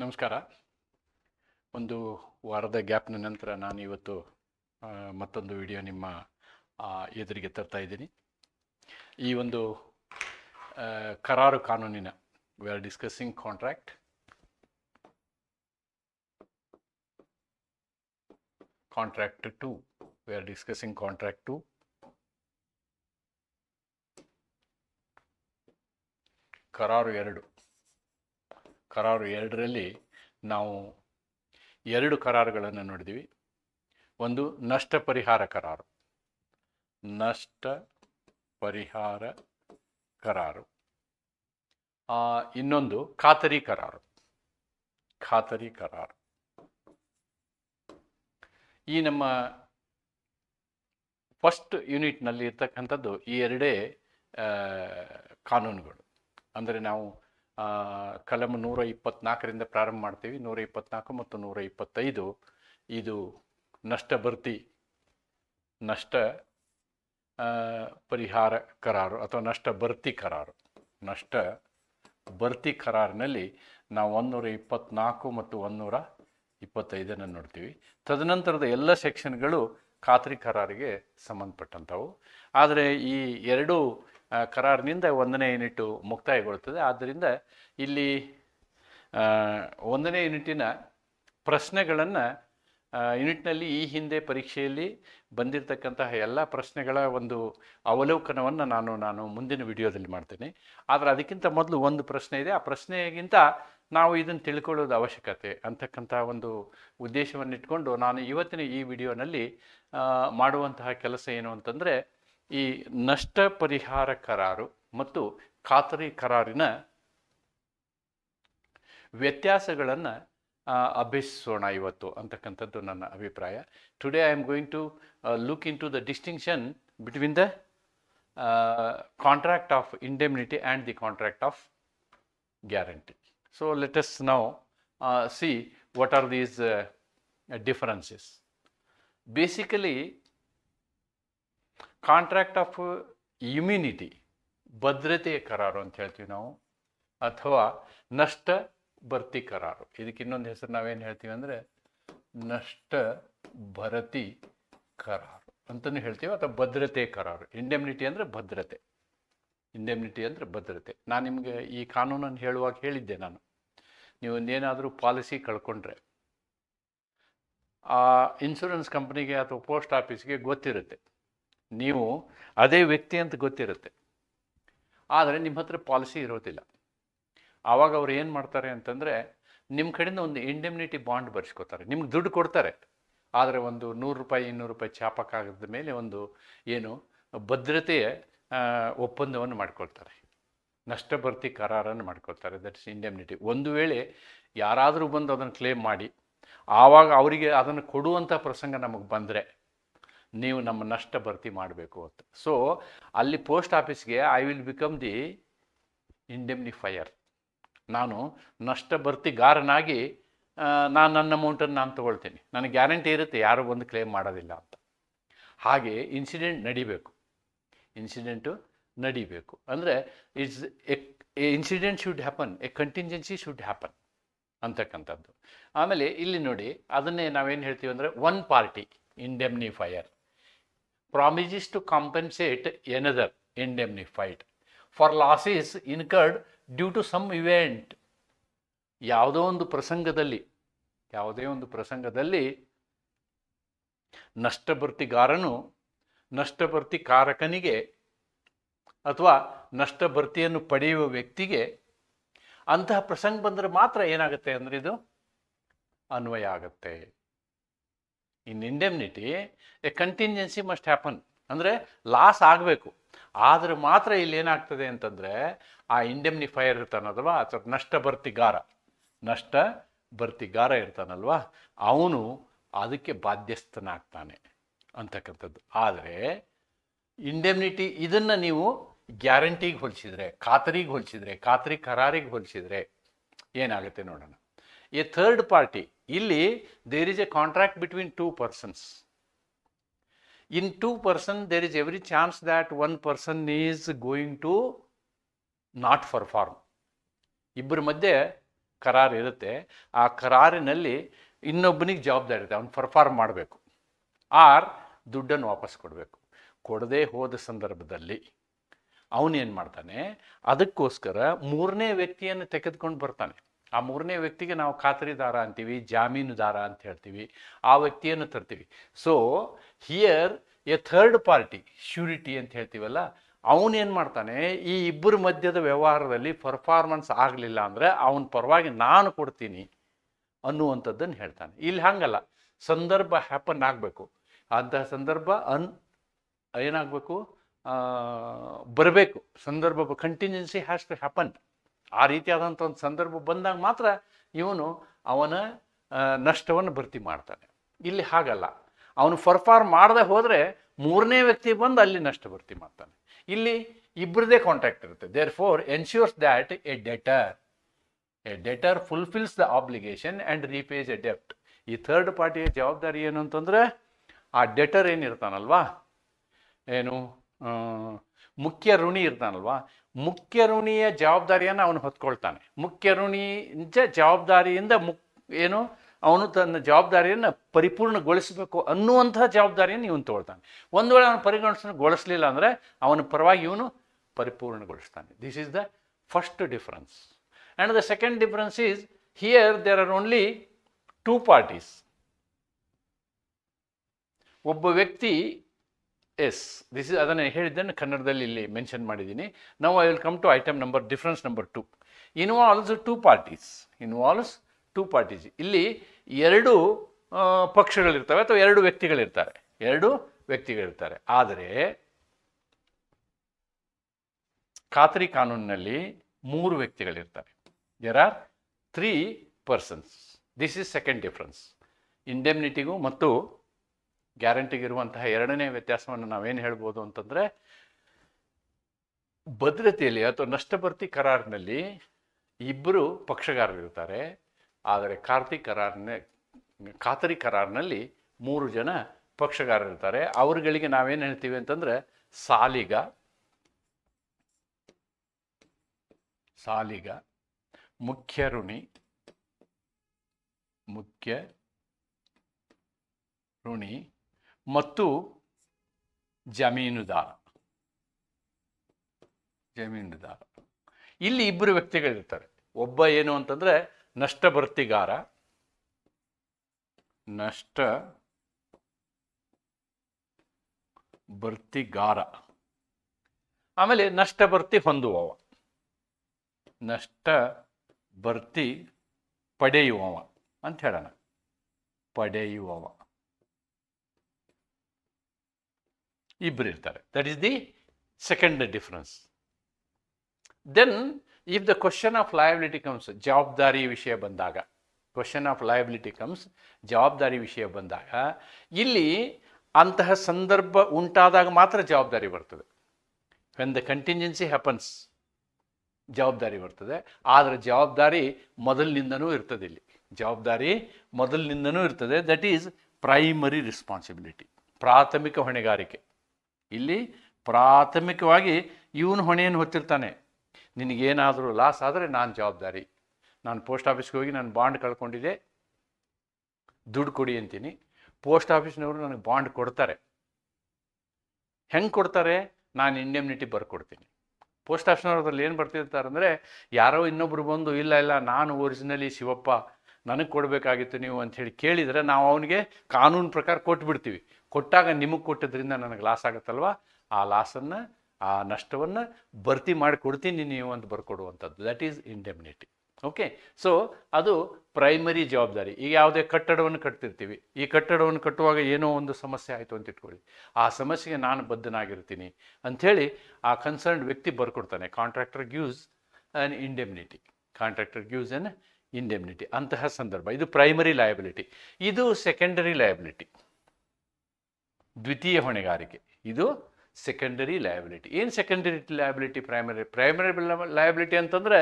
ನಮಸ್ಕಾರ. ಒಂದು ವಾರದ ಗ್ಯಾಪ್ನ ನಂತರ ನಾನು ಇವತ್ತು ಮತ್ತೊಂದು ವಿಡಿಯೋ ನಿಮ್ಮ ಎದುರಿಗೆ ತರ್ತಾ ಇದ್ದೀನಿ. ಈ ಒಂದು ಕರಾರು ಕಾನೂನಿನ we are discussing contract contract to we are discussing contract to ಕರಾರು ಎರಡು. ಕರಾರು ಎರಡರಲ್ಲಿ ನಾವು ಎರಡು ಕರಾರುಗಳನ್ನು ನೋಡಿದ್ವಿ ಒಂದು ನಷ್ಟ ಪರಿಹಾರ ಕರಾರು. ನಷ್ಟ ಪರಿಹಾರ ಕರಾರು. ಇನ್ನೊಂದು ಖಾತರಿ ಕರಾರು. ಖಾತರಿ ಕರಾರು. ಈ ನಮ್ಮ ಫಸ್ಟ್ ಯೂನಿಟ್ನಲ್ಲಿ ಇರ್ತಕ್ಕಂಥದ್ದು ಈ ಎರಡೇ ಕಾನೂನುಗಳು. ಅಂದರೆ ನಾವು ಆ, ಕಲಂ ನೂರ ಇಪ್ಪತ್ನಾಲ್ಕರಿಂದ ಪ್ರಾರಂಭ ಮಾಡ್ತೀವಿ. ನೂರ ಇಪ್ಪತ್ನಾಲ್ಕು ಮತ್ತು ನೂರ ಇಪ್ಪತ್ತೈದು. ಇದು ನಷ್ಟ ಭರ್ತಿ ನಷ್ಟ ಪರಿಹಾರ ಕರಾರು ಅಥವಾ ನಷ್ಟ ಭರ್ತಿ ಕರಾರು. ನಷ್ಟ ಭರ್ತಿ ಕರಾರಿನಲ್ಲಿ ನಾವು ಒಂದೂರ ಇಪ್ಪತ್ನಾಲ್ಕು ಮತ್ತು ಒಂದೂರ ಇಪ್ಪತ್ತೈದನ್ನು ನೋಡ್ತೀವಿ. ತದನಂತರದ ಎಲ್ಲ ಸೆಕ್ಷನ್ಗಳು ಖಾತ್ರಿ ಕರಾರಿಗೆ ಸಂಬಂಧಪಟ್ಟಂಥವು. ಆದರೆ ಈ ಎರಡು ಕರಾರಿನಿಂದ ಒಂದನೇ ಯೂನಿಟು ಮುಕ್ತಾಯಗೊಳ್ಳುತ್ತದೆ. ಆದ್ದರಿಂದ ಇಲ್ಲಿ ಒಂದನೇ ಯೂನಿಟಿನ ಪ್ರಶ್ನೆಗಳನ್ನು ಯೂನಿಟ್ನಲ್ಲಿ ಈ ಹಿಂದೆ ಪರೀಕ್ಷೆಯಲ್ಲಿ ಬಂದಿರತಕ್ಕಂತಹ ಎಲ್ಲ ಪ್ರಶ್ನೆಗಳ ಒಂದು ಅವಲೋಕನವನ್ನು ನಾನು ನಾನು ಮುಂದಿನ ವಿಡಿಯೋದಲ್ಲಿ ಮಾಡ್ತೇನೆ. ಆದರೆ ಅದಕ್ಕಿಂತ ಮೊದಲು ಒಂದು ಪ್ರಶ್ನೆ ಇದೆ. ಆ ಪ್ರಶ್ನೆಗಿಂತ ನಾವು ಇದನ್ನು ತಿಳ್ಕೊಳ್ಳೋದು ಅವಶ್ಯಕತೆ ಅಂತಕ್ಕಂಥ ಒಂದು ಉದ್ದೇಶವನ್ನು ಇಟ್ಕೊಂಡು ನಾನು ಇವತ್ತಿನ ಈ ವಿಡಿಯೋನಲ್ಲಿ ಮಾಡುವಂತಹ ಕೆಲಸ ಏನು ಅಂತಂದರೆ ಈ ನಷ್ಟ ಪರಿಹಾರ ಕರಾರು ಮತ್ತು ಖಾತರಿ ಕರಾರಿನ ವ್ಯತ್ಯಾಸಗಳನ್ನು ಅಭ್ಯಸಿಸೋಣ ಇವತ್ತು ಅಂತಕ್ಕಂಥದ್ದು ನನ್ನ ಅಭಿಪ್ರಾಯ. Today I am going to look into the distinction between the contract of indemnity and the contract of guarantee so let's now see what are these differences basically contract of immunity, ಭದ್ರತೆಯ ಕರಾರು ಅಂತ ಹೇಳ್ತೀವಿ ನಾವು, ಅಥವಾ ನಷ್ಟ ಭರ್ತಿ ಕರಾರು. ಇದಕ್ಕೆ ಇನ್ನೊಂದು ಹೆಸರು ನಾವೇನು ಹೇಳ್ತೀವಿ ಅಂದರೆ ನಷ್ಟ ಭರತಿ ಕರಾರು ಅಂತಲೂ ಹೇಳ್ತೀವಿ, ಅಥವಾ ಭದ್ರತೆ ಕರಾರು. ಇಂಡೆಮ್ನಿಟಿ ಅಂದರೆ ಭದ್ರತೆ. ಇಂಡೆಮ್ನಿಟಿ ಅಂದರೆ ಭದ್ರತೆ. ನಾನು ನಿಮಗೆ ಈ ಕಾನೂನನ್ನು ಹೇಳುವಾಗ ಹೇಳಿದ್ದೆ ನಾನು. ನೀವು ಒಂದೇನಾದರೂ ಪಾಲಿಸಿ ಕಳ್ಕೊಂಡ್ರೆ, ಆ ಇನ್ಶೂರೆನ್ಸ್ ಕಂಪ್ನಿಗೆ ಅಥವಾ ಪೋಸ್ಟ್ ಆಫೀಸ್ಗೆ ಗೊತ್ತಿರುತ್ತೆ. ನೀವು ಅದೇ ವ್ಯಕ್ತಿ ಅಂತ ಗೊತ್ತಿರುತ್ತೆ. ಆದರೆ ನಿಮ್ಮ ಹತ್ರ ಪಾಲಿಸಿ ಇರೋದಿಲ್ಲ. ಆವಾಗ ಅವ್ರು ಏನು ಮಾಡ್ತಾರೆ ಅಂತಂದರೆ ನಿಮ್ಮ ಕಡೆಯಿಂದ ಒಂದು ಇಂಡೆಮ್ನಿಟಿ ಬಾಂಡ್ ಬರ್ಸ್ಕೊತಾರೆ. ನಿಮ್ಗೆ ದುಡ್ಡು ಕೊಡ್ತಾರೆ. ಆದರೆ ಒಂದು ನೂರು ರೂಪಾಯಿ, ಇನ್ನೂರು ರೂಪಾಯಿ ಚಾಪಕ್ಕಾಗದ ಮೇಲೆ ಒಂದು ಏನು ಭದ್ರತೆಯ ಒಪ್ಪಂದವನ್ನು ಮಾಡ್ಕೊಳ್ತಾರೆ. ನಷ್ಟ ಭರ್ತಿ ಕರಾರನ್ನು ಮಾಡ್ಕೊಳ್ತಾರೆ. ದಟ್ಸ್ ಇಂಡೆಮ್ನಿಟಿ ಒಂದು ವೇಳೆ ಯಾರಾದರೂ ಬಂದು ಅದನ್ನು ಕ್ಲೇಮ್ ಮಾಡಿ, ಆವಾಗ ಅವರಿಗೆ ಅದನ್ನು ಕೊಡುವಂಥ ಪ್ರಸಂಗ ನಮಗೆ ಬಂದರೆ ನೀವು ನಮ್ಮ ನಷ್ಟ ಭರ್ತಿ ಮಾಡಬೇಕು ಅಂತ. ಸೊ ಅಲ್ಲಿ ಪೋಸ್ಟ್ ಆಫೀಸ್ಗೆ I will become the indemnifier ನಾನು ನಷ್ಟ ಭರ್ತಿಗಾರನಾಗಿ ನಾನು ನನ್ನ ಅಮೌಂಟನ್ನು ನಾನು ತೊಗೊಳ್ತೀನಿ. ನನಗೆ ಗ್ಯಾರಂಟಿ ಇರುತ್ತೆ, ಯಾರು ಬಂದು ಕ್ಲೇಮ್ ಮಾಡೋದಿಲ್ಲ ಅಂತ. ಹಾಗೆ ಇನ್ಸಿಡೆಂಟ್ ನಡಿಬೇಕು. ಇನ್ಸಿಡೆಂಟು ನಡಿಬೇಕು. ಅಂದರೆ it's a incident should happen a contingency should happen ಅಂತಕ್ಕಂಥದ್ದು. ಆಮೇಲೆ ಇಲ್ಲಿ ನೋಡಿ, ಅದನ್ನೇ ನಾವೇನು ಹೇಳ್ತೀವಿ ಅಂದರೆ one party indemnifier promises to compensate another indemnified for losses incurred due to some event ಯಾವುದೋ ಒಂದು ಪ್ರಸಂಗದಲ್ಲಿ, ಯಾವುದೇ ಒಂದು ಪ್ರಸಂಗದಲ್ಲಿ ನಷ್ಟಭರ್ತಿಗಾರನು ನಷ್ಟಭರ್ತಿ ಕಾರಕನಿಗೆ ಅಥವಾ ನಷ್ಟಭರ್ತಿಯನ್ನು ಪಡೆಯುವ ವ್ಯಕ್ತಿಗೆ ಅಂತಹ ಪ್ರಸಂಗ ಬಂದರೆ ಮಾತ್ರ ಏನಾಗುತ್ತೆ ಅಂದರೆ ಇದು ಅನ್ವಯ ಆಗುತ್ತೆ. In indemnity a contingency must happen ಅಂದರೆ ಲಾಸ್ ಆಗಬೇಕು. ಆದರೆ ಮಾತ್ರ ಇಲ್ಲಿ ಏನಾಗ್ತದೆ ಅಂತಂದರೆ, ಆ ಇಂಡೆಮ್ನಿಫೈಯರ್ ಇರ್ತಾನಲ್ವಾ? ಅಥವಾ ನಷ್ಟ ಬರ್ತಿಗಾರ ನಷ್ಟ ಬರ್ತಿಗಾರ ಇರ್ತಾನಲ್ವಾ? ಅವನು ಅದಕ್ಕೆ ಬಾಧ್ಯಸ್ಥನಾಗ್ತಾನೆ ಅಂತಕ್ಕಂಥದ್ದು. ಆದರೆ ಇಂಡೆಮ್ನಿಟಿ ಇದನ್ನು ನೀವು ಗ್ಯಾರಂಟಿಗೆ ಹೋಲಿಸಿದರೆ, ಖಾತರಿಗೆ ಹೋಲಿಸಿದರೆ, ಖಾತರಿ ಕರಾರಿಗೆ ಹೋಲಿಸಿದರೆ ಏನಾಗುತ್ತೆ ನೋಡೋಣ. ಎ ಥರ್ಡ್ ಪಾರ್ಟಿ ಇಲ್ಲಿ there is a contract between two persons in two person there is every chance that one person is going to not perform ಇಬ್ಬರ ಮಧ್ಯೆ ಕರಾರು ಇರುತ್ತೆ. ಆ ಕರಾರಿನಲ್ಲಿ ಇನ್ನೊಬ್ಬನಿಗೆ ಜವಾಬ್ದಾರಿ ಇರುತ್ತೆ ಅವ್ನು ಪರ್ಫಾರ್ಮ್ ಮಾಡಬೇಕು. ಆರ್ ದುಡ್ಡನ್ನು ವಾಪಸ್ ಕೊಡಬೇಕು. ಕೊಡದೇ ಹೋದ ಸಂದರ್ಭದಲ್ಲಿ ಅವನೇನು ಮಾಡ್ತಾನೆ? ಅದಕ್ಕೋಸ್ಕರ ಮೂರನೇ ವ್ಯಕ್ತಿಯನ್ನು ತೆಗೆದುಕೊಂಡು ಬರ್ತಾನೆ. ಆ ಮೂರನೇ ವ್ಯಕ್ತಿಗೆ ನಾವು ಖಾತರಿದಾರ ಅಂತೀವಿ ಜಾಮೀನುದಾರ ಅಂತ ಹೇಳ್ತೀವಿ, ಆ ವ್ಯಕ್ತಿಯನ್ನು ತರ್ತೀವಿ. So here a third party surety ಅಂತ ಹೇಳ್ತೀವಲ್ಲ ಅವನೇನು ಮಾಡ್ತಾನೆ, ಈ ಇಬ್ಬರ ಮಧ್ಯದ ವ್ಯವಹಾರದಲ್ಲಿ ಪರ್ಫಾರ್ಮೆನ್ಸ್ ಆಗಲಿಲ್ಲ ಅಂದರೆ ಅವನ ಪರವಾಗಿ ನಾನು ಕೊಡ್ತೀನಿ ಅನ್ನುವಂಥದ್ದನ್ನು ಹೇಳ್ತಾನೆ. ಇಲ್ಲಿ ಹಾಗಲ್ಲ, ಸಂದರ್ಭ ಹ್ಯಾಪನ್ ಆಗಬೇಕು. ಅಂತಹ ಸಂದರ್ಭ ಅನ್ ಏನಾಗಬೇಕು? ಬರಬೇಕು. ಸಂದರ್ಭ ಕಂಟಿನ್ಯೂನ್ಸಿ ಹ್ಯಾಸ್ ಟು ಹ್ಯಾಪನ್ ಆ ರೀತಿಯಾದಂಥ ಒಂದು ಸಂದರ್ಭ ಬಂದಾಗ ಮಾತ್ರ ಇವನು ಅವನ ನಷ್ಟವನ್ನು ಭರ್ತಿ ಮಾಡ್ತಾನೆ. ಇಲ್ಲಿ ಹಾಗಲ್ಲ. ಅವನು ಪರ್ಫಾರ್ಮ್ ಮಾಡದೆ ಹೋದರೆ ಮೂರನೇ ವ್ಯಕ್ತಿ ಬಂದು ಅಲ್ಲಿ ನಷ್ಟ ಭರ್ತಿ ಮಾಡ್ತಾನೆ. ಇಲ್ಲಿ ಇಬ್ಬರದೇ ಕಾಂಟ್ಯಾಕ್ಟ್ ಇರುತ್ತೆ. Therefore ensures that a debtor a debtor fulfils the obligation and repays a ಡೆಪ್ಟ್ ಈ ಥರ್ಡ್ ಪಾರ್ಟಿಯ ಜವಾಬ್ದಾರಿ ಏನು ಅಂತಂದರೆ, ಆ ಡೆಟರ್ ಏನಿರ್ತಾನಲ್ವಾ? ಏನು ಮುಖ್ಯ ಋಣಿ ಇರ್ತಾನಲ್ವಾ? ಮುಖ್ಯ ಋಣಿಯ ಜವಾಬ್ದಾರಿಯನ್ನು ಅವನು ಹೊತ್ಕೊಳ್ತಾನೆ. ಮುಖ್ಯ ಋಣಿ ಜವಾಬ್ದಾರಿಯಿಂದ ಮುಕ್ ಏನು? ಅವನು ತನ್ನ ಜವಾಬ್ದಾರಿಯನ್ನು ಪರಿಪೂರ್ಣಗೊಳಿಸಬೇಕು ಅನ್ನುವಂತಹ ಜವಾಬ್ದಾರಿಯನ್ನು ಇವನು ತೊಗೊಳ್ತಾನೆ. ಒಂದು ವೇಳೆ ಅವನು ಪರಿಗಣಿಸಗೊಳಿಸಲಿಲ್ಲ ಅಂದರೆ ಅವನ ಪರವಾಗಿ ಇವನು ಪರಿಪೂರ್ಣಗೊಳಿಸ್ತಾನೆ. This is the first difference and the second difference is here there are only two parties ಒಬ್ಬ ವ್ಯಕ್ತಿ ಎಸ್ ದಿಸ್ ಇಸ್ ಅದನ್ನು ಹೇಳಿದ್ದನ್ನು ಕನ್ನಡದಲ್ಲಿ ಇಲ್ಲಿ ಮೆನ್ಷನ್ ಮಾಡಿದ್ದೀನಿ. ನಾವು I will come to item number difference number two involves two parties involves two parties ಇಲ್ಲಿ ಎರಡು ಪಕ್ಷಗಳಿರ್ತವೆ ಅಥವಾ ಎರಡು ವ್ಯಕ್ತಿಗಳಿರ್ತಾರೆ. ಎರಡು ವ್ಯಕ್ತಿಗಳಿರ್ತಾರೆ. ಆದರೆ ಖಾತ್ರಿ ಕಾನೂನಿನಲ್ಲಿ ಮೂರು ವ್ಯಕ್ತಿಗಳಿರ್ತಾರೆ. There are three persons this is second difference ಇಂಡೆಮ್ನಿಟಿಗೂ ಮತ್ತು ಗ್ಯಾರಂಟಿಗಿರುವಂತಹ ಎರಡನೇ ವ್ಯತ್ಯಾಸವನ್ನು ನಾವೇನು ಹೇಳ್ಬೋದು ಅಂತಂದರೆ, ಭದ್ರತೆಯಲ್ಲಿ ಅಥವಾ ನಷ್ಟಭರ್ತಿ ಕರಾರಿನಲ್ಲಿ ಇಬ್ಬರು ಪಕ್ಷಗಾರರಿರ್ತಾರೆ. ಆದರೆ ಕಾರ್ತಿ ಕರಾರ್ನ, ಖಾತರಿ ಕರಾರಿನಲ್ಲಿ ಮೂರು ಜನ ಪಕ್ಷಗಾರರಿರ್ತಾರೆ. ಅವರುಗಳಿಗೆ ನಾವೇನು ಹೇಳ್ತೀವಿ ಅಂತಂದರೆ, ಸಾಲಿಗ ಸಾಲಿಗ, ಮುಖ್ಯ ಋಣಿ ಮುಖ್ಯ ಋಣಿ ಮತ್ತು ಜಮೀನುದಾರ. ಜಮೀನುದಾರ. ಇಲ್ಲಿ ಇಬ್ಬರು ವ್ಯಕ್ತಿಗಳಿರ್ತಾರೆ. ಒಬ್ಬ ಏನು ಅಂತಂದ್ರೆ ನಷ್ಟ ಭರ್ತಿಗಾರ ನಷ್ಟ ಭರ್ತಿಗಾರ ಆಮೇಲೆ ನಷ್ಟ ಭರ್ತಿ ಹೊಂದುವವ. ನಷ್ಟ ಭರ್ತಿ ಪಡೆಯುವವ ಅಂತ ಹೇಳೋಣ. ಪಡೆಯುವವ. ಇಬ್ಬರು ಇರ್ತಾರೆ. That is the second difference then if the question of liability comes ಜವಾಬ್ದಾರಿ ವಿಷಯ ಬಂದಾಗ ಕ್ವಶನ್ ಆಫ್ ಲಯಬಿಲಿಟಿ ಕಮ್ಸ್ ಜವಾಬ್ದಾರಿ ವಿಷಯ ಬಂದಾಗ, ಇಲ್ಲಿ ಅಂತಹ ಸಂದರ್ಭ ಉಂಟಾದಾಗ ಮಾತ್ರ ಜವಾಬ್ದಾರಿ ಬರ್ತದೆ. ವೆನ್ ದ ಕಂಟಿಂಜೆನ್ಸಿ ಹ್ಯಾಪನ್ಸ್ ಜವಾಬ್ದಾರಿ ಬರ್ತದೆ. ಆದರೆ ಜವಾಬ್ದಾರಿ ಮೊದಲಿನಿಂದನೂ ಇರ್ತದೆ ಇಲ್ಲಿ. ಜವಾಬ್ದಾರಿ ಮೊದಲಿನಿಂದನೂ ಇರ್ತದೆ. ದಟ್ ಈಸ್ ಪ್ರೈಮರಿ ರೆಸ್ಪಾನ್ಸಿಬಿಲಿಟಿ ಪ್ರಾಥಮಿಕ ಹೊಣೆಗಾರಿಕೆ. ಇಲ್ಲಿ ಪ್ರಾಥಮಿಕವಾಗಿ ಇವನು ಹೊಣೆಯನ್ನು ಹೊತ್ತಿರ್ತಾನೆ. ನಿನಗೇನಾದರೂ ಲಾಸ್ ಆದರೆ ನಾನು ಜವಾಬ್ದಾರಿ. ನಾನು ಪೋಸ್ಟ್ ಆಫೀಸ್ಗೆ ಹೋಗಿ ನಾನು ಬಾಂಡ್ ಕಳ್ಕೊಂಡಿದ್ದೆ ದುಡ್ಡು ಕೊಡಿ ಅಂತೀನಿ. ಪೋಸ್ಟ್ ಆಫೀಸ್ನವರು ನನಗೆ ಬಾಂಡ್ ಕೊಡ್ತಾರೆ. ಹೆಂಗೆ ಕೊಡ್ತಾರೆ? ನಾನು ಇಂಡೆಮ್ನಿಟಿ ಬರ್ಕೊಡ್ತೀನಿ. ಪೋಸ್ಟ್ ಆಫೀಸ್ನವ್ರು ಅದ್ರಲ್ಲಿ ಏನು ಬರ್ತಿರ್ತಾರೆ ಅಂದರೆ, ಯಾರೋ ಇನ್ನೊಬ್ರು ಬಂದು, ಇಲ್ಲ ಇಲ್ಲ, ನಾನು ಒರಿಜಿನಲಿ ಶಿವಪ್ಪ, ನನಗೆ ಕೊಡಬೇಕಾಗಿತ್ತು ನೀವು ಅಂತ ಹೇಳಿ ಕೇಳಿದರೆ ನಾವು ಅವನಿಗೆ ಕಾನೂನು ಪ್ರಕಾರ ಕೊಟ್ಬಿಡ್ತೀವಿ. ಕೊಟ್ಟಾಗ ನಿಮಗೆ ಕೊಟ್ಟಿದ್ರಿಂದ ನನಗೆ ಲಾಸ್ ಆಗುತ್ತಲ್ವ? ಆ ಲಾಸನ್ನು ಆ ನಷ್ಟವನ್ನು ಭರ್ತಿ ಮಾಡಿ ಕೊಡ್ತೀನಿ ನೀವು ಅಂತ ಬರ್ಕೊಡುವಂಥದ್ದು. That is indemnity okay so ಅದು ಪ್ರೈಮರಿ ಜವಾಬ್ದಾರಿ. ಈಗ ಯಾವುದೇ ಕಟ್ಟಡವನ್ನು ಕಟ್ತಿರ್ತೀವಿ. ಈ ಕಟ್ಟಡವನ್ನು ಕಟ್ಟುವಾಗ ಏನೋ ಒಂದು ಸಮಸ್ಯೆ ಆಯಿತು ಅಂತ ಇಟ್ಕೊಳ್ಳಿ. ಆ ಸಮಸ್ಯೆಗೆ ನಾನು ಬದ್ಧನಾಗಿರ್ತೀನಿ ಅಂಥೇಳಿ ಆ ಕನ್ಸರ್ನ್ಡ್ ವ್ಯಕ್ತಿ ಬರ್ಕೊಡ್ತಾನೆ. Contractor gives an indemnity contractor gives an indemnity ಅಂತಹ ಸಂದರ್ಭ. ಇದು ಪ್ರೈಮರಿ ಲಯಬಿಲಿಟಿ ಇದು ಸೆಕೆಂಡರಿ ಲಯಬಿಲಿಟಿ ದ್ವಿತೀಯ ಹೊಣೆಗಾರಿಕೆ. ಇದು ಸೆಕೆಂಡರಿ ಲಯಬಿಲಿಟಿ ಏನು secondary liability primary primary liability ಅಂತಂದರೆ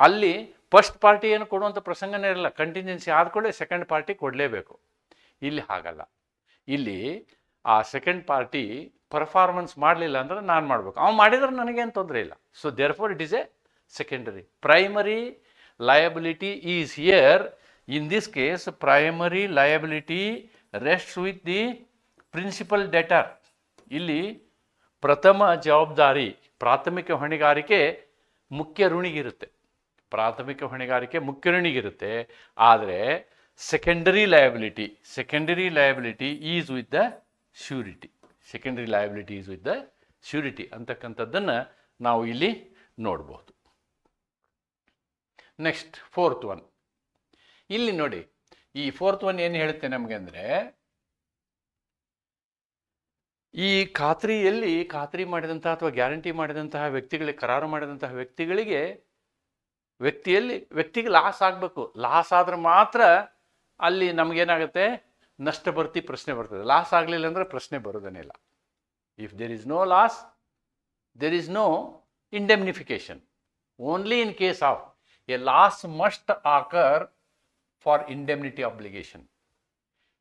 ಅಲ್ಲಿ ಫಸ್ಟ್ ಪಾರ್ಟಿ ಏನು ಕೊಡುವಂಥ ಪ್ರಸಂಗನೇ ಇರಲ್ಲ. ಕಂಟಿನ್ಯೂನ್ಸಿ ಆದ್ಕೊಳ್ಳೆ ಸೆಕೆಂಡ್ ಪಾರ್ಟಿ ಕೊಡಲೇಬೇಕು. ಇಲ್ಲಿ ಹಾಗಲ್ಲ. ಇಲ್ಲಿ ಆ ಸೆಕೆಂಡ್ ಪಾರ್ಟಿ ಪರ್ಫಾರ್ಮೆನ್ಸ್ ಮಾಡಲಿಲ್ಲ ಅಂದ್ರೆ ನಾನು ಮಾಡಬೇಕು. ಅವ್ನು ಮಾಡಿದ್ರೆ ನನಗೇನು ತೊಂದರೆ ಇಲ್ಲ. So therefore it is a secondary primary liability is here in this case primary liability rest with the principal debtor ಇಲ್ಲಿ ಪ್ರಥಮ ಜವಾಬ್ದಾರಿ ಪ್ರಾಥಮಿಕ ಹೊಣೆಗಾರಿಕೆ ಮುಖ್ಯ ಋಣಿಗಿರುತ್ತೆ. ಪ್ರಾಥಮಿಕ ಹೊಣೆಗಾರಿಕೆ ಮುಖ್ಯ ಋಣಿಗಿರುತ್ತೆ. ಆದರೆ secondary liability secondary liability is with the surety secondary liability is with the surety ಅಂತಕ್ಕಂಥದ್ದನ್ನು ನಾವು ಇಲ್ಲಿ ನೋಡ್ಬೋದು. ನೆಕ್ಸ್ಟ್ ಫೋರ್ತ್ ಒನ್ ಇಲ್ಲಿ ನೋಡಿ, ಈ ಫೋರ್ತ್ ಒನ್ ಏನು ಹೇಳುತ್ತೆ ನಮಗೆ ಅಂದರೆ ಈ ಖಾತ್ರಿಯಲ್ಲಿ ಖಾತ್ರಿ ಮಾಡಿದಂತಹ ಅಥವಾ ಗ್ಯಾರಂಟಿ ಮಾಡಿದಂತಹ ವ್ಯಕ್ತಿಗಳಿಗೆ, ಕರಾರು ಮಾಡಿದಂತಹ ವ್ಯಕ್ತಿಗಳಿಗೆ ವ್ಯಕ್ತಿಯಲ್ಲಿ, ವ್ಯಕ್ತಿಗೆ ಲಾಸ್ ಆಗಬೇಕು. ಲಾಸ್ ಆದ್ರೆ ಮಾತ್ರ ಅಲ್ಲಿ ನಮಗೇನಾಗುತ್ತೆ? ನಷ್ಟ ಬರ್ತಿ ಪ್ರಶ್ನೆ ಬರ್ತದೆ. ಲಾಸ್ ಆಗಲಿಲ್ಲ ಅಂದರೆ ಪ್ರಶ್ನೆ ಬರೋದೇನಿಲ್ಲ if there is no loss there is no indemnification only in case of a loss must occur for indemnity obligation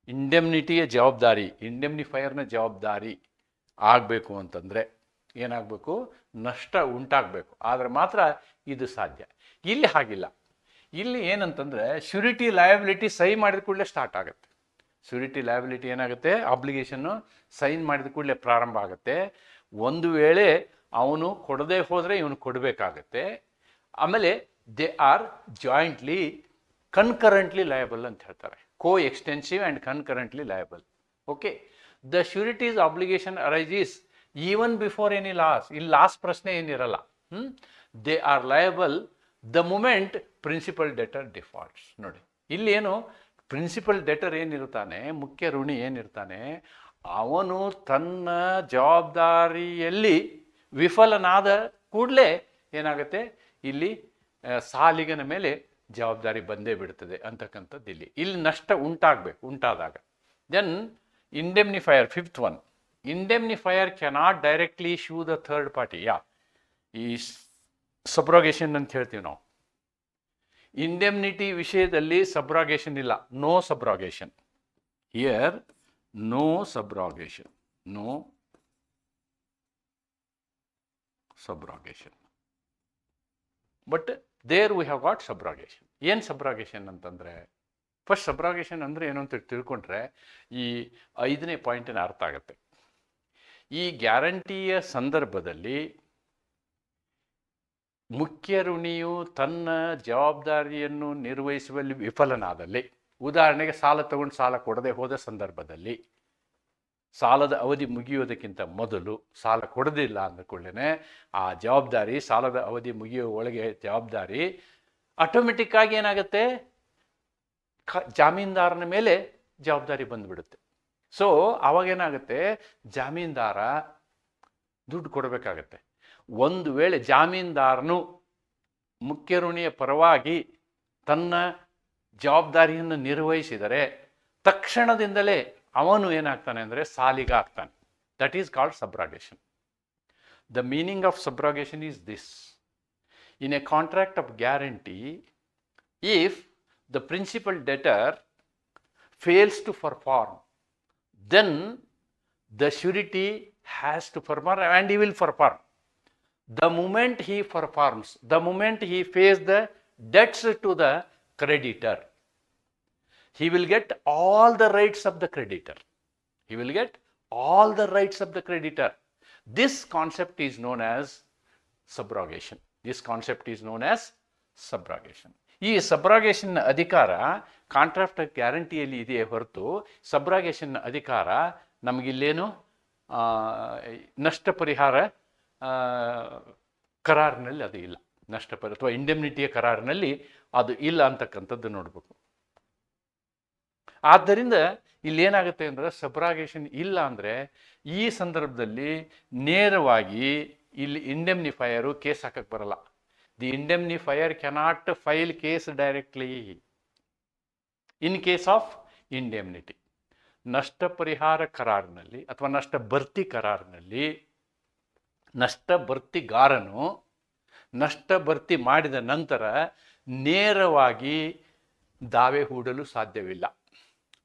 ಇಂಡೆಮ್ನಿಟಿಯ ಜವಾಬ್ದಾರಿ ಇಂಡೆಮ್ನಿಫೈಯರ್ನ ಜವಾಬ್ದಾರಿ ಆಗಬೇಕು ಅಂತಂದರೆ ಏನಾಗಬೇಕು? ನಷ್ಟ ಉಂಟಾಗಬೇಕು. ಆದರೆ ಮಾತ್ರ ಇದು ಸಾಧ್ಯ. ಇಲ್ಲಿ ಹಾಗಿಲ್ಲ. ಇಲ್ಲಿ ಏನಂತಂದರೆ ಶ್ಯೂರಿಟಿ ಲಯಬಿಲಿಟಿ ಸೈ ಮಾಡಿದ ಕೂಡಲೇ ಸ್ಟಾರ್ಟ್ ಆಗುತ್ತೆ. ಶ್ಯೂರಿಟಿ ಲಯಬಿಲಿಟಿ ಏನಾಗುತ್ತೆ? ಅಬ್ಲಿಗೇಷನ್ನು ಸೈನ್ ಮಾಡಿದ ಕೂಡಲೇ ಪ್ರಾರಂಭ ಆಗುತ್ತೆ. ಒಂದು ವೇಳೆ ಅವನು ಕೊಡದೇ ಹೋದರೆ ಇವನು ಕೊಡಬೇಕಾಗತ್ತೆ. ಆಮೇಲೆ they are jointly concurrently liable ಅಂತ ಹೇಳ್ತಾರೆ. Co extensive and concurrently liable okay the surety's obligation arises even before any loss ಇಲ್ಲಿ ಲಾಸ್ ಪ್ರಶ್ನೆ ಏನಿರಲ್ಲ. They are liable the moment principal debtor defaults ನೋಡಿ ಇಲ್ಲಿ ಏನು ಪ್ರಿನ್ಸಿಪಲ್ ಡೆಟರ್ ಏನಿರ್ತಾನೆ, ಮುಖ್ಯ ಋಣಿ ಏನಿರ್ತಾನೆ, ಅವನು ತನ್ನ ಜವಾಬ್ದಾರಿಯಲ್ಲಿ ವಿಫಲನಾದ ಕೂಡಲೇ ಏನಾಗುತ್ತೆ? ಇಲ್ಲಿ ಸಾಲಿಗನ ಮೇಲೆ ಜವಾಬ್ದಾರಿ ಬಂದೇ ಬಿಡ್ತದೆ ಅಂತಕ್ಕಂಥದ್ದು ಇಲ್ಲಿ. ಇಲ್ಲಿ ನಷ್ಟ ಉಂಟಾಗಬೇಕು, ಉಂಟಾದಾಗ. Then indemnifier fifth one indemnifier cannot directly sue the third party ಯಾ ಈ ಸಬ್ರಾಗೇಷನ್ ಅಂತ ಹೇಳ್ತೀವಿ ನಾವು. ಇಂಡೆಮ್ನಿಟಿ ವಿಷಯದಲ್ಲಿ ಸಬ್ರಾಗೇಷನ್ ಇಲ್ಲ. No subrogation here no subrogation no subrogation but there we have got subrogation ಏನು ಸಬ್ರಾಗೇಷನ್ ಅಂತಂದರೆ ಫಸ್ಟ್ ಸಬ್ರಾಗೇಷನ್ ಅಂದರೆ ಏನು ಅಂತ ತಿಳ್ಕೊಂಡ್ರೆ, ಈ ಐದನೇ ಪಾಯಿಂಟಿನ ಅರ್ಥ ಆಗುತ್ತೆ. ಈ ಗ್ಯಾರಂಟಿಯ ಸಂದರ್ಭದಲ್ಲಿ ಮುಖ್ಯ ಋಣಿಯು ತನ್ನ ಜವಾಬ್ದಾರಿಯನ್ನು ನಿರ್ವಹಿಸುವಲ್ಲಿ ವಿಫಲನಾದಲ್ಲಿ, ಉದಾಹರಣೆಗೆ ಸಾಲ ತಗೊಂಡು ಸಾಲ ಕೊಡದೆ ಹೋದ ಸಂದರ್ಭದಲ್ಲಿ ಸಾಲದ ಅವಧಿ ಮುಗಿಯೋದಕ್ಕಿಂತ ಮೊದಲು ಸಾಲ ಕೊಡೋದಿಲ್ಲ ಅಂದ ಕೂಡಲೇ ಆ ಜವಾಬ್ದಾರಿ ಸಾಲದ ಅವಧಿ ಮುಗಿಯೋ ಒಳಗೆ ಜವಾಬ್ದಾರಿ ಆಟೋಮೆಟಿಕ್ಕಾಗಿ ಏನಾಗುತ್ತೆ? ಕ ಜಾಮೀನ್ದಾರನ ಮೇಲೆ ಜವಾಬ್ದಾರಿ ಬಂದುಬಿಡುತ್ತೆ. ಸೊ ಅವಾಗೇನಾಗುತ್ತೆ ಜಾಮೀನ್ದಾರ ದುಡ್ಡು ಕೊಡಬೇಕಾಗತ್ತೆ. ಒಂದು ವೇಳೆ ಜಾಮೀನ್ದಾರನು ಮುಖ್ಯ ಋಣಿಯ ಪರವಾಗಿ ತನ್ನ ಜವಾಬ್ದಾರಿಯನ್ನು ನಿರ್ವಹಿಸಿದರೆ ತಕ್ಷಣದಿಂದಲೇ ಅವನು ಏನಾಗ್ತಾನೆ ಅಂದರೆ ಸಾಲಿಗ ಆಗ್ತಾನೆ that is called subrogation the meaning of subrogation is this in a contract of guarantee if the principal debtor fails to perform, then the surety has to perform and he will perform. The moment he performs, the moment he pays the debts to the creditor, he will get all the rights of the creditor. He will get all the rights of the creditor. This concept is known as subrogation. This concept is known as subrogation. ಈ subrogation ಅಧಿಕಾರ contract ಗ್ಯಾರಂಟಿಯಲ್ಲಿ ಇದೆಯೇ ಹೊರತು subrogation ಅಧಿಕಾರ ನಮಗಿಲ್ಲೇನು ನಷ್ಟ ಪರಿಹಾರ ಕರಾರಿನಲ್ಲಿ ಅದು ಇಲ್ಲ ನಷ್ಟ ಪರಿ ಅಥವಾ ಇಂಡೆಮ್ನಿಟಿಯ ಕರಾರಿನಲ್ಲಿ ಅದು ಇಲ್ಲ ಅಂತಕ್ಕಂಥದ್ದು ನೋಡಬೇಕು ಆದ್ದರಿಂದ ಇಲ್ಲಿ ಏನಾಗುತ್ತೆ ಅಂದರೆ ಸಬ್ರಾಗೇಷನ್ ಇಲ್ಲ ಅಂದರೆ ಈ ಸಂದರ್ಭದಲ್ಲಿ ನೇರವಾಗಿ ಇಲ್ಲಿ ಇಂಡೆಮ್ನಿಫೈಯರು ಕೇಸ್ ಹಾಕಕ್ಕೆ ಬರಲ್ಲ. The indemnifier cannot file case directly in case of indemnity ನಷ್ಟ ಪರಿಹಾರ ಕರಾರಿನಲ್ಲಿ ಅಥವಾ ನಷ್ಟ ಭರ್ತಿ ಕರಾರಿನಲ್ಲಿ ನಷ್ಟ ಭರ್ತಿಗಾರನು ನಷ್ಟ ಭರ್ತಿ ಮಾಡಿದ ನಂತರ ನೇರವಾಗಿ ದಾವೆ ಹೂಡಲು ಸಾಧ್ಯವಿಲ್ಲ.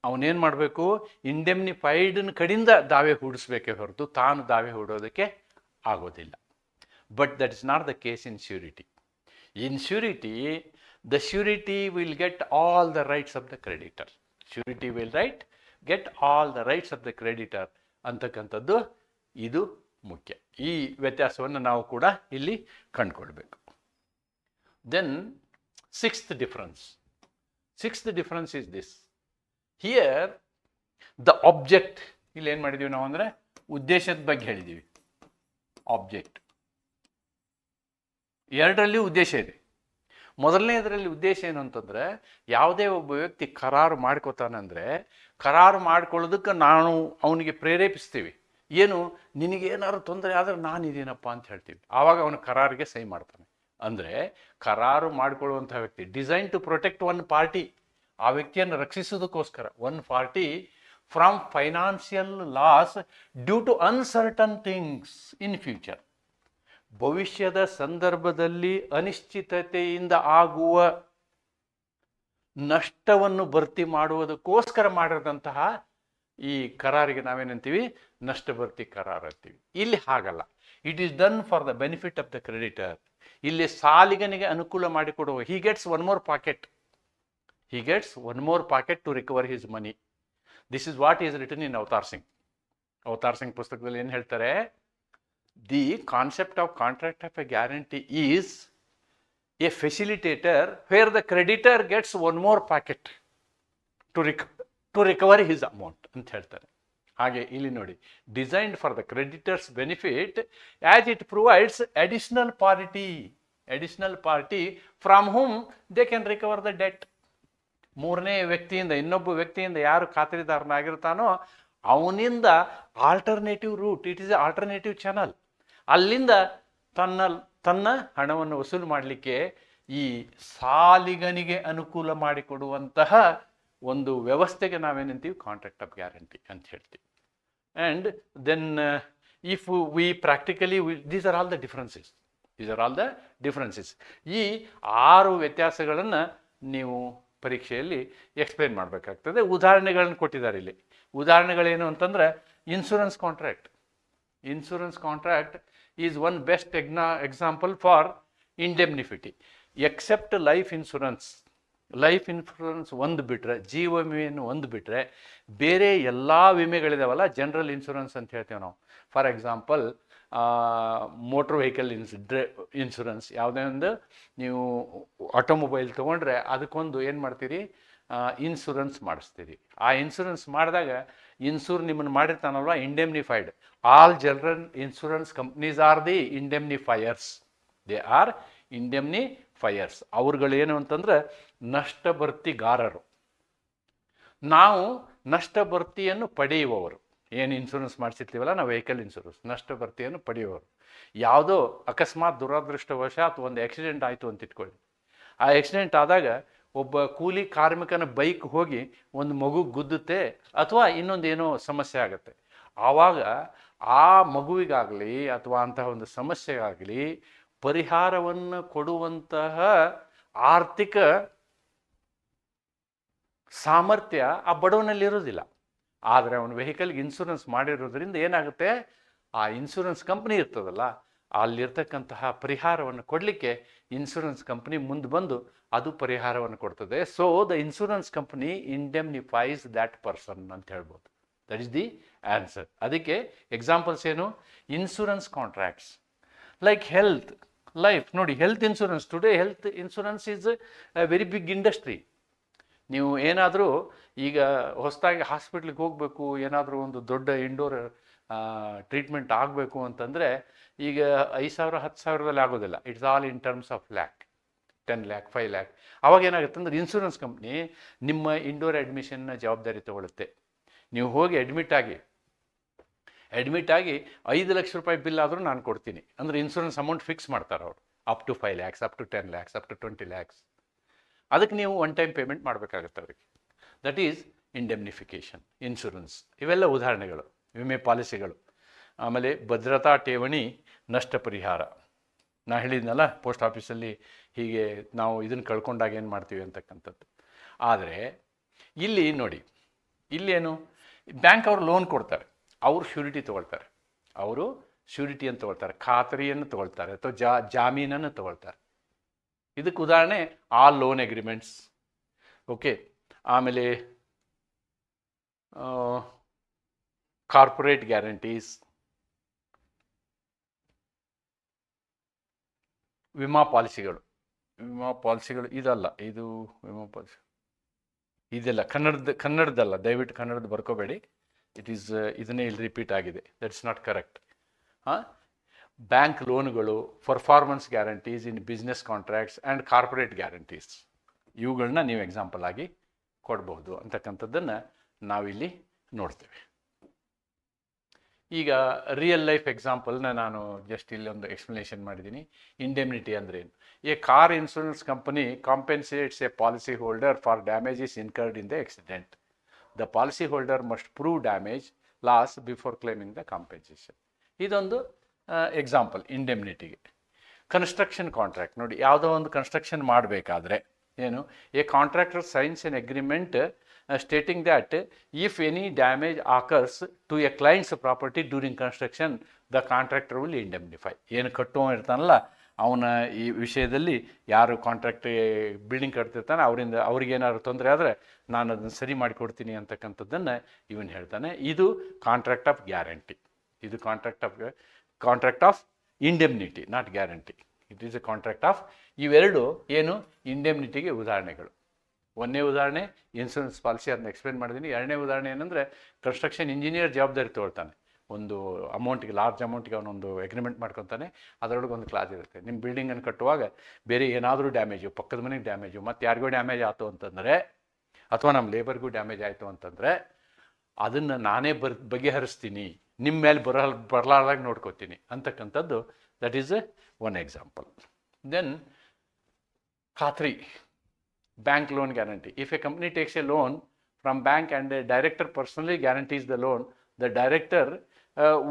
ಅವನೇನು ಮಾಡಬೇಕು? ಇಂಡೆಮ್ನಿಫೈಡ್ನ ಕಡೆಯಿಂದ ದಾವೆ ಹೂಡಿಸ್ಬೇಕೇ ಹೊರತು ತಾನು ದಾವೆ ಹೂಡೋದಕ್ಕೆ ಆಗೋದಿಲ್ಲ. But that is not the case in surety in surety the surety will get all the rights of the creditor surety will right get all the rights of the creditor ಅಂತಕ್ಕಂಥದ್ದು ಇದು ಮುಖ್ಯ. ಈ ವ್ಯತ್ಯಾಸವನ್ನು ನಾವು ಕೂಡ ಇಲ್ಲಿ ಕಂಡುಕೊಳ್ಬೇಕು. Then sixth difference sixth difference is this here the object ಇಲ್ಲಿ ಏನು ಮಾಡಿದ್ದೀವಿ ನಾವು ಅಂದರೆ ಉದ್ದೇಶದ ಬಗ್ಗೆ ಹೇಳಿದ್ದೀವಿ ಆಬ್ಜೆಕ್ಟ್ ಎರಡರಲ್ಲಿ ಉದ್ದೇಶ ಇದೆ. ಮೊದಲನೇದರಲ್ಲಿ ಉದ್ದೇಶ ಏನು ಅಂತಂದರೆ, ಯಾವುದೇ ಒಬ್ಬ ವ್ಯಕ್ತಿ ಕರಾರು ಮಾಡ್ಕೋತಾನಂದರೆ ಕರಾರು ಮಾಡ್ಕೊಳ್ಳೋದಕ್ಕೆ ನಾನು ಅವನಿಗೆ ಪ್ರೇರೇಪಿಸ್ತೀವಿ. ಏನು? ನಿನಗೇನಾದ್ರು ತೊಂದರೆ ಆದರೆ ನಾನಿದ್ದೀನಪ್ಪ ಅಂತ ಹೇಳ್ತೀವಿ. ಆವಾಗ ಅವನು ಕರಾರಿಗೆ ಸಹಿ ಮಾಡ್ತಾನೆ. ಅಂದರೆ ಕರಾರು ಮಾಡಿಕೊಳ್ಳುವಂಥ ವ್ಯಕ್ತಿ design to protect one party ಆ ವ್ಯಕ್ತಿಯನ್ನು ರಕ್ಷಿಸೋದಕ್ಕೋಸ್ಕರ one party from financial loss due to uncertain things in future ಭವಿಷ್ಯದ ಸಂದರ್ಭದಲ್ಲಿ ಅನಿಶ್ಚಿತತೆಯಿಂದ ಆಗುವ ನಷ್ಟವನ್ನು ಭರ್ತಿ ಮಾಡುವುದಕ್ಕೋಸ್ಕರ ಮಾಡಿದಂತಹ ಈ ಕರಾರಿಗೆ ನಾವೇನಂತೀವಿ? ನಷ್ಟ ಭರ್ತಿ ಕರಾರ್ ಅಂತೀವಿ. ಇಲ್ಲಿ ಹಾಗಲ್ಲ. It is done for the benefit of the creditor ಇಲ್ಲಿ ಸಾಲಿಗನಿಗೆ ಅನುಕೂಲ ಮಾಡಿಕೊಡುವ. He gets one more pocket he gets one more pocket to recover his money this is what is written in Avtar Singh Avtar Singh ಪುಸ್ತಕದಲ್ಲಿ ಏನು ಹೇಳ್ತಾರೆ? The concept of contract of a guarantee is a facilitator where the creditor gets one more packet to reco to recover his amount ಅಂತ ಹೇಳ್ತಾರೆ. ಹಾಗೆ ಇಲ್ಲಿ ನೋಡಿ designed for the creditors benefit as it provides additional party additional party from home they can recover the debt ಮೂರನೇ ವ್ಯಕ್ತಿಯಿಂದ ಇನ್ನೊಬ್ಬ ವ್ಯಕ್ತಿಯಿಂದ ಯಾರು ಖಾತರಿದಾರನಾಗಿರ್ತಾನೋ ಅವನಿಂದ alternative route it is a alternative channel ಅಲ್ಲಿಂದ ತನ್ನ ತನ್ನ ಹಣವನ್ನು ವಸೂಲು ಮಾಡಲಿಕ್ಕೆ ಈ ಸಾಲಿಗನಿಗೆ ಅನುಕೂಲ ಮಾಡಿಕೊಡುವಂತಹ ಒಂದು ವ್ಯವಸ್ಥೆಗೆ ನಾವೇನಂತೀವಿ? ಕಾಂಟ್ರಾಕ್ಟ್ ಆಫ್ ಗ್ಯಾರಂಟಿ ಅಂತ ಹೇಳ್ತೀವಿ. And then if we practically these are all the differences these are all the differences ಈ ಆರು ವ್ಯತ್ಯಾಸಗಳನ್ನು ನೀವು ಪರೀಕ್ಷೆಯಲ್ಲಿ ಎಕ್ಸ್ಪ್ಲೇನ್ ಮಾಡಬೇಕಾಗ್ತದೆ. ಉದಾಹರಣೆಗಳನ್ನು ಕೊಟ್ಟಿದ್ದಾರೆ ಇಲ್ಲಿ. ಉದಾಹರಣೆಗಳೇನು ಅಂತಂದ್ರೆ insurance contract insurance contract is one best ಎಗ್ನಾ example for indemnity except life insurance life insurance ಒಂದು ಬಿಟ್ಟರೆ ಜೀವ ವಿಮೆಯನ್ನು ಒಂದು ಬಿಟ್ಟರೆ ಬೇರೆ ಎಲ್ಲ ವಿಮೆಗಳಿದಾವಲ್ಲ ಜನರಲ್ ಇನ್ಶೂರೆನ್ಸ್ ಅಂತ ಹೇಳ್ತೇವೆ ನಾವು. ಫಾರ್ ಎಕ್ಸಾಂಪಲ್ ಮೋಟ್ರ್ ವೆಹಿಕಲ್ ಇನ್ಸ್ ಡ್ರೆ ಇನ್ಶೂರೆನ್ಸ್ ಯಾವುದೇ ಒಂದು ನೀವು ಆಟೋಮೊಬೈಲ್ ತೊಗೊಂಡ್ರೆ ಅದಕ್ಕೊಂದು ಏನು ಮಾಡ್ತೀರಿ? ಇನ್ಶೂರೆನ್ಸ್ ಮಾಡಿಸ್ತೀರಿ. ಆ ಇನ್ಶೂರೆನ್ಸ್ ಮಾಡಿದಾಗ ಇನ್ಸೂರ್ ನಿಮ್ಮನ್ನು ಮಾಡಿರ್ತಾನಲ್ವ? Indemnified all general insurance companies are the indemnifiers they are indemnifiers ಅವ್ರುಗಳೇನು ಅಂತಂದ್ರೆ ನಷ್ಟ ಭರ್ತಿಗಾರರು ನಾವು ನಷ್ಟ ಭರ್ತಿಯನ್ನು ಪಡೆಯುವವರು. ಏನು ಇನ್ಶೂರೆನ್ಸ್ ಮಾಡಿಸಿರ್ತೀವಲ್ಲ, ನಾವು ವೆಹಿಕಲ್ ಇನ್ಶೂರೆನ್ಸ್ ನಷ್ಟ ಭರ್ತಿಯನ್ನು ಪಡೆಯುವವರು. ಯಾವುದೋ ಅಕಸ್ಮಾತ್ ದುರದೃಷ್ಟವಶಾತ್ ಒಂದು ಆಕ್ಸಿಡೆಂಟ್ ಆಯಿತು ಅಂತ ಇಟ್ಕೊಳ್ಳಿ. ಆ ಆಕ್ಸಿಡೆಂಟ್ ಆದಾಗ ಒಬ್ಬ ಕೂಲಿ ಕಾರ್ಮಿಕನ ಬೈಕ್ ಹೋಗಿ ಒಂದು ಮಗು ಗುದ್ದುತ್ತೆ, ಅಥವಾ ಇನ್ನೊಂದು ಏನೋ ಸಮಸ್ಯೆ ಆಗುತ್ತೆ. ಆವಾಗ ಆ ಮಗುವಿಗಾಗಲಿ ಅಥವಾ ಅಂತಹ ಒಂದು ಸಮಸ್ಯೆಗಾಗಲಿ ಪರಿಹಾರವನ್ನು ಕೊಡುವಂತಹ ಆರ್ಥಿಕ ಸಾಮರ್ಥ್ಯ ಆ ಬಡವನಲ್ಲಿ ಇರೋದಿಲ್ಲ ಆದರೆ ಅವನು ವೆಹಿಕಲ್ಗೆ ಇನ್ಶೂರೆನ್ಸ್ ಮಾಡಿರೋದ್ರಿಂದ ಏನಾಗುತ್ತೆ? ಆ ಇನ್ಶೂರೆನ್ಸ್ ಕಂಪ್ನಿ ಇರ್ತದಲ್ಲ, ಅಲ್ಲಿರ್ತಕ್ಕಂತಹ ಪರಿಹಾರವನ್ನು ಕೊಡಲಿಕ್ಕೆ ಇನ್ಶೂರೆನ್ಸ್ ಕಂಪ್ನಿ ಮುಂದೆ ಬಂದು ಅದು ಪರಿಹಾರವನ್ನು ಕೊಡ್ತದೆ. So the insurance company indemnifies that person ಅಂತ ಹೇಳ್ಬೋದು. ದಟ್ ಇಸ್ ದಿ ಆನ್ಸರ್ ಅದಕ್ಕೆ ಎಕ್ಸಾಂಪಲ್ಸ್ ಏನು? Insurance contracts like health life ನೋಡಿ health insurance today health insurance is a very big industry ನೀವು ಏನಾದರೂ ಈಗ ಹೊಸದಾಗಿ ಹಾಸ್ಪಿಟ್ಲಿಗೆ ಹೋಗಬೇಕು, ಏನಾದರೂ ಒಂದು ದೊಡ್ಡ ಇಂಡೋರ್ ಟ್ರೀಟ್ಮೆಂಟ್ ಆಗಬೇಕು ಅಂತಂದರೆ ಈಗ ಐದು ಸಾವಿರ, ಹತ್ತು ಸಾವಿರದಲ್ಲಿ ಆಗೋದಿಲ್ಲ. It's all in terms of lakh ten lakh five lakh ಅವಾಗ ಏನಾಗುತ್ತೆ ಅಂದರೆ ಇನ್ಶೂರೆನ್ಸ್ ಕಂಪ್ನಿ ನಿಮ್ಮ ಇಂಡೋರ್ ಅಡ್ಮಿಷನ್ನ ಜವಾಬ್ದಾರಿ ತಗೊಳ್ಳುತ್ತೆ ನೀವು ಹೋಗಿ ಅಡ್ಮಿಟ್ ಆಗಿ ಅಡ್ಮಿಟ್ ಆಗಿ ಐದು ಲಕ್ಷ ರೂಪಾಯಿ ಬಿಲ್ ಆದರೂ ನಾನು ಕೊಡ್ತೀನಿ. ಅಂದರೆ ಇನ್ಶೂರೆನ್ಸ್ ಅಮೌಂಟ್ ಫಿಕ್ಸ್ ಮಾಡ್ತಾರೆ ಅವರು. Up to five lakhs up to ten lakhs up to twenty lakhs ಅದಕ್ಕೆ ನೀವು ಒನ್ ಟೈಮ್ ಪೇಮೆಂಟ್ ಮಾಡಬೇಕಾಗುತ್ತೆ ಅವರಿಗೆ ದಟ್ ಈಸ್ ಇಂಡೆಮ್ನಿಫಿಕೇಷನ್ ಇನ್ಶೂರೆನ್ಸ್ ಇವೆಲ್ಲ ಉದಾಹರಣೆಗಳು, ವಿಮೆ ಪಾಲಿಸಿಗಳು. ಆಮೇಲೆ ಭದ್ರತಾ ಠೇವಣಿ ನಷ್ಟ ಪರಿಹಾರ. ನಾ ಹೇಳಿದ್ನಲ್ಲ ಪೋಸ್ಟ್ ಆಫೀಸಲ್ಲಿ ಹೀಗೆ ನಾವು ಇದನ್ನು ಕಳ್ಕೊಂಡಾಗ ಏನು ಮಾಡ್ತೀವಿ ಅಂತಕ್ಕಂಥದ್ದು. ಆದರೆ, ಇಲ್ಲಿ ನೋಡಿ ಇಲ್ಲೇನು ಬ್ಯಾಂಕ್ ಅವರು ಲೋನ್ ಕೊಡ್ತಾರೆ. ಅವರು ಶ್ಯೂರಿಟಿ ತೊಗೊಳ್ತಾರೆ. ಅವರು ಶ್ಯೂರಿಟಿಯನ್ನು ತೊಗೊಳ್ತಾರೆ. ಖಾತರಿಯನ್ನು ತೊಗೊಳ್ತಾರೆ. ಅಥವಾ ಜಾ, ಜಾಮೀನನ್ನು ತೊಗೊಳ್ತಾರೆ. ಇದಕ್ಕೆ ಉದಾಹರಣೆ ಆ ಲೋನ್ ಅಗ್ರಿಮೆಂಟ್ಸ್ ಓಕೆ ಆಮೇಲೆ ಕಾರ್ಪೊರೇಟ್ ಗ್ಯಾರಂಟೀಸ್ ವಿಮಾ ಪಾಲಿಸಿಗಳು. ವಿಮಾ ಪಾಲಿಸಿಗಳು, ಇದಲ್ಲ, ಇದು ವಿಮಾ ಪಾಲಿಸಿ. ಇದೆಲ್ಲ, ಕನ್ನಡದ, ಕನ್ನಡದಲ್ಲ, ದಯವಿಟ್ಟು ಕನ್ನಡದ ಬರ್ಕೋಬೇಡಿ. ಇಟ್ ಈಸ್ ಇದನ್ನೇ ಇಲ್ಲಿ ರಿಪೀಟ್ ಆಗಿದೆ. ದಟ್ಸ್ ನಾಟ್ ಕರೆಕ್ಟ್ ಹಾಂ? ಬ್ಯಾಂಕ್ ಲೋನ್ಗಳು performance guarantees in business contracts and corporate guarantees ಇವುಗಳನ್ನ ನೀವು ಎಕ್ಸಾಂಪಲ್ ಆಗಿ ಕೊಡಬಹುದು. ಅಂತಕ್ಕಂಥದ್ದನ್ನು ನಾವಿಲ್ಲಿ ನೋಡ್ತೇವೆ. ಈಗ ರಿಯಲ್ ಲೈಫ್ ಎಕ್ಸಾಂಪಲ್ನ ನಾನು ಜಸ್ಟ್ ಇಲ್ಲಿ ಒಂದು ಎಕ್ಸ್ಪ್ಲನೇಷನ್ ಮಾಡಿದ್ದೀನಿ. ಇಂಡೆಮ್ನಿಟಿ ಅಂದ್ರೆ ಏನು? A car insurance company compensates a policy holder for damages incurred in the accident the policy holder must prove damage loss before claiming the compensation ಇದೊಂದು ಎಕ್ಸಾಂಪಲ್ ಇಂಡೆಮ್ನಿಟಿಗೆ construction contract ನೋಡಿ, ಯಾವುದೋ ಒಂದು ಕನ್ಸ್ಟ್ರಕ್ಷನ್ ಮಾಡಬೇಕಾದ್ರೆ, ಏನು a contractor signs an agreement stating that if any damage occurs to a client's property during construction the contractor will indemnify ಏನು ಕಟ್ಟುವ ಇರ್ತಾನಲ್ಲ, ಅವನ ಈ ವಿಷಯದಲ್ಲಿ ಯಾರು ಕಾಂಟ್ರಾಕ್ಟ್ ಬಿಲ್ಡಿಂಗ್ ಕಟ್ತಿರ್ತಾನೆ, ಅವರಿಂದ ಅವ್ರಿಗೇನಾದ್ರು ತೊಂದರೆ ಆದರೆ ನಾನು ಅದನ್ನು ಸರಿ ಮಾಡಿಕೊಡ್ತೀನಿ ಅಂತಕ್ಕಂಥದ್ದನ್ನು ಇವನು ಹೇಳ್ತಾನೆ. ಇದು ಕಾಂಟ್ರಾಕ್ಟ್ ಆಫ್ ಗ್ಯಾರಂಟಿ ಇದು contract of contract of indemnity not guarantee it is a contract of ಇವೆರಡು ಏನು? ಇಂಡೆಮ್ನಿಟಿಗೆ ಉದಾಹರಣೆಗಳು. ಒಂದನೇ ಉದಾಹರಣೆ ಇನ್ಸೂರೆನ್ಸ್ ಪಾಲಿಸಿ ಅದನ್ನ ಎಕ್ಸ್ಪ್ಲೇನ್ ಮಾಡಿದ್ದೀನಿ ಎರಡನೇ ಉದಾಹರಣೆ ಏನಂದರೆ ಕನ್ಸ್ಟ್ರಕ್ಷನ್ ಇಂಜಿನಿಯರ್ ಜವಾಬ್ದಾರಿ ತೊಗೊಳ್ತಾನೆ. ಒಂದು ಅಮೌಂಟ್ಗೆ ಲಾರ್ಜ್ ಅಮೌಂಟ್ಗೆ ಅವನೊಂದು ಅಗ್ರಿಮೆಂಟ್ ಮಾಡ್ಕೊತಾನೆ. ಅದರೊಳಗೆ ಒಂದು ಕ್ಲಾಸ್ ಇರುತ್ತೆ. ನಿಮ್ಮ ಬಿಲ್ಡಿಂಗನ್ನು ಕಟ್ಟುವಾಗ ಬೇರೆ ಏನಾದರೂ ಡ್ಯಾಮೇಜು ಪಕ್ಕದ ಮನೆಗೆ ಡ್ಯಾಮೇಜು ಮತ್ತು ಯಾರಿಗೋ ಡ್ಯಾಮೇಜ್ ಆಯಿತು ಅಂತಂದರೆ, ಅಥವಾ ನಮ್ಮ ಲೇಬರ್ಗೂ ಡ್ಯಾಮೇಜ್ ಆಯಿತು ಅಂತಂದರೆ ಅದನ್ನು ನಾನೇ ಬರ್ ಬಗೆಹರಿಸ್ತೀನಿ ನಿಮ್ಮ ಮೇಲೆ ಬರ ಬರಲಾರ್ದಾಗ ನೋಡ್ಕೋತೀನಿ ಅಂತಕ್ಕಂಥದ್ದು that is a one example then ಖಾತ್ರಿ bank loan guarantee if a company takes a loan from bank and a director personally guarantees the loan, the director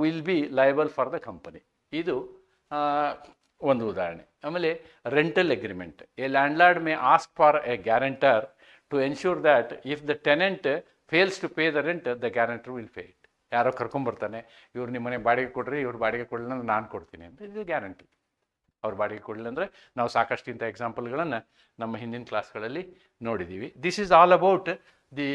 will be liable for the company. ಇದು ಒಂದು ಉದಾಹರಣೆ. ಆಮೇಲೆ rental agreement a landlord may ask for a guarantor to ensure that if the tenant fails to pay the rent the guarantor will pay it ಯಾರೋ ಕರ್ಕೊಂಬರ್ತಾನೆ ಇವ್ರು ನಿಮ್ಮ ಮನೆ ಬಾಡಿಗೆ ಕೊಡ್ರಿ, ಇವ್ರು ಬಾಡಿಗೆ ಕೊಡಲಿಲ್ಲ ಅಂದ್ರೆ ನಾನು ಕೊಡ್ತೀನಿ ಅಂತ ಇದು ಗ್ಯಾರಂಟಿ ಅವ್ರು ಬಾಡಿಗೆ ಕೊಡಲಿಲ್ಲ ಅಂದರೆ ನಾವು ಸಾಕಷ್ಟು ಇಂಥ ಎಕ್ಸಾಂಪಲ್ಗಳನ್ನು ನಮ್ಮ ಹಿಂದಿನ ಕ್ಲಾಸ್ಗಳಲ್ಲಿ ನೋಡಿದ್ದೀವಿ this is all about the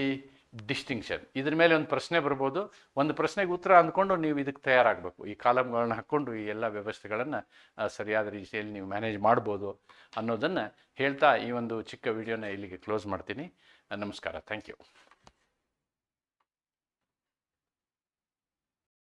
distinction ಇದ್ರ ಮೇಲೆ ಒಂದು ಪ್ರಶ್ನೆ ಬರ್ಬೋದು. ಒಂದು ಪ್ರಶ್ನೆಗೆ ಉತ್ತರ ಅಂದ್ಕೊಂಡು ನೀವು ಇದಕ್ಕೆ ತಯಾರಾಗಬೇಕು. ಈ ಕಾಲಮ್ಗಳನ್ನ ಹಾಕ್ಕೊಂಡು ಈ ಎಲ್ಲ ವ್ಯವಸ್ಥೆಗಳನ್ನು ಸರಿಯಾದ ರೀತಿಯಲ್ಲಿ ನೀವು ಮ್ಯಾನೇಜ್ ಮಾಡ್ಬೋದು ಅನ್ನೋದನ್ನು ಹೇಳ್ತಾ ಈ ಒಂದು ಚಿಕ್ಕ ವಿಡಿಯೋನ ಇಲ್ಲಿಗೆ ಕ್ಲೋಸ್ ಮಾಡ್ತೀನಿ. ನಮಸ್ಕಾರ. Thank you